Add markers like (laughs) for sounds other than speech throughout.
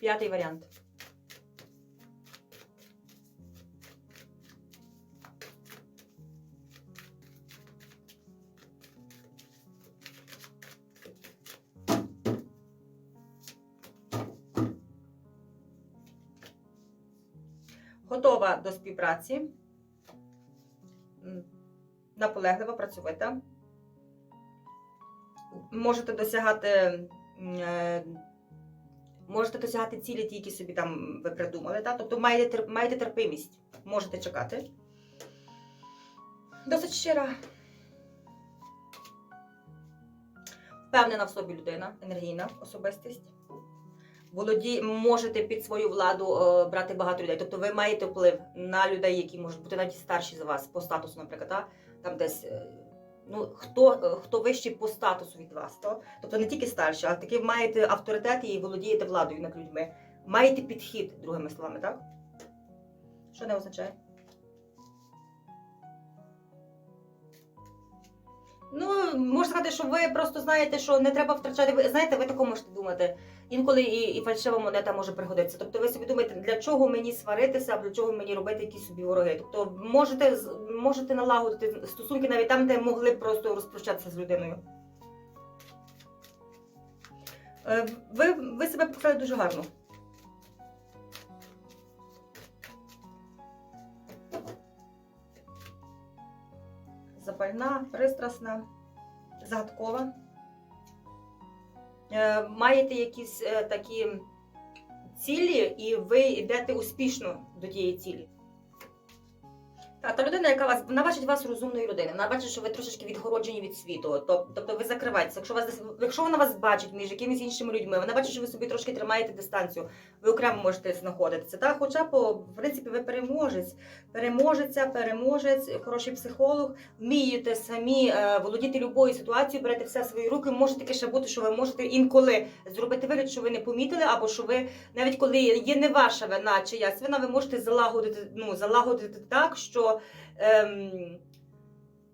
П'ятий варіант. Готова до співпраці. Наполеглива, працьовита. Можете досягати е, можете досягати цілі, ті, які собі там ви придумали. Так? Тобто маєте, маєте терпимість, можете чекати. Досить щира. Впевнена в собі людина, енергійна особистість. Володі, можете під свою владу е, брати багато людей. Тобто ви маєте вплив на людей, які можуть бути навіть старші за вас по статусу, наприклад, та? там десь. Ну, хто, е, хто вищий по статусу від вас, то? тобто не тільки старші, а таки маєте авторитет і володієте владою над людьми. Маєте підхід, другими словами, так? Що не означає? Ну, можна сказати, що ви просто знаєте, що не треба втрачати. Ви знаєте, ви тако можете думати. Інколи і, і фальшива монета може пригодитися. Тобто ви собі думаєте, для чого мені сваритися, для чого мені робити якісь собі вороги. Тобто можете, можете налагодити стосунки навіть там, де могли б просто розпрощатися з людиною. Е, Ви, ви себе показали дуже гарно. Запальна, пристрасна, загадкова. Е, Маєте якісь е, такі цілі, і ви йдете успішно до тієї цілі. Та, та людина, яка вас вона бачить вас розумною людиною, вона бачить, що ви трошечки відгороджені від світу. Тобто ви закриваєтеся. Якщо вас десь- якщо вона вас бачить між якимись іншими людьми, вона бачить, що ви собі трошки тримаєте дистанцію, ви окремо можете знаходитися. Та, хоча по в принципі ви переможець, переможеця, переможець, хороший психолог, вмієте самі е, володіти любою ситуацією, берете все в свої руки. Може таке ще бути, що ви можете інколи зробити вигляд, що ви не помітили, або що ви навіть коли є не ваша вина, чиясь вина, ви можете залагодити, ну, залагодити так, що. Ем,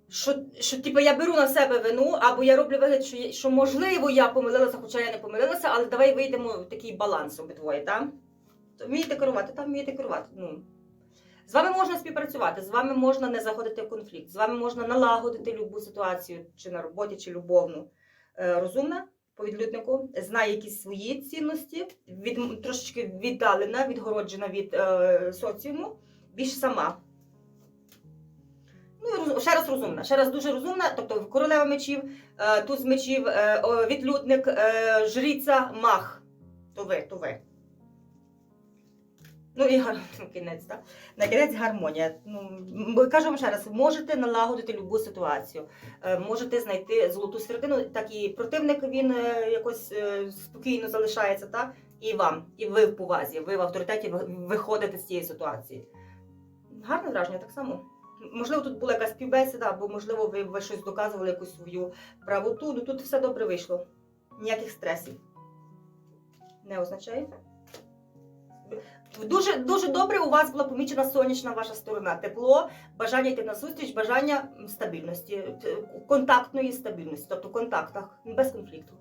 що, що типу, я беру на себе вину, або я роблю вигляд, що, що можливо я помилилася, хоча я не помилилася, але давай вийдемо в такий баланс обидвоє, так? Вмієте керувати, там вмієте керувати. Ну. З вами можна співпрацювати, з вами можна не заходити в конфлікт, з вами можна налагодити любу ситуацію, чи на роботі, чи любовну. Е, розумна по відлюднику, знає якісь свої цінності, від, трошечки віддалена, відгороджена від е, соціуму, більш сама. Ну, ще раз розумна, ще раз дуже розумна, тобто королева мечів, е, туз мечів, е, відлюдник, е, жриця, мах. То ви, то ви. Ну і (laughs) ну, кінець, так? На кінець гармонія. Ну, кажу вам ще раз, можете налагодити любу ситуацію, можете знайти золоту середину, так і противник він якось спокійно залишається, так? І вам, і ви в повазі, ви в авторитеті виходите з цієї ситуації. Гарне враження так само. Можливо, тут була якась співбесіда, або можливо, ви, ви щось доказували якусь свою правоту. Ну тут все добре вийшло. Ніяких стресів. Не означає. Дуже, дуже добре у вас була помічена сонячна ваша сторона. Тепло, бажання йти на зустріч, бажання стабільності, контактної стабільності, тобто в контактах, без конфлікту.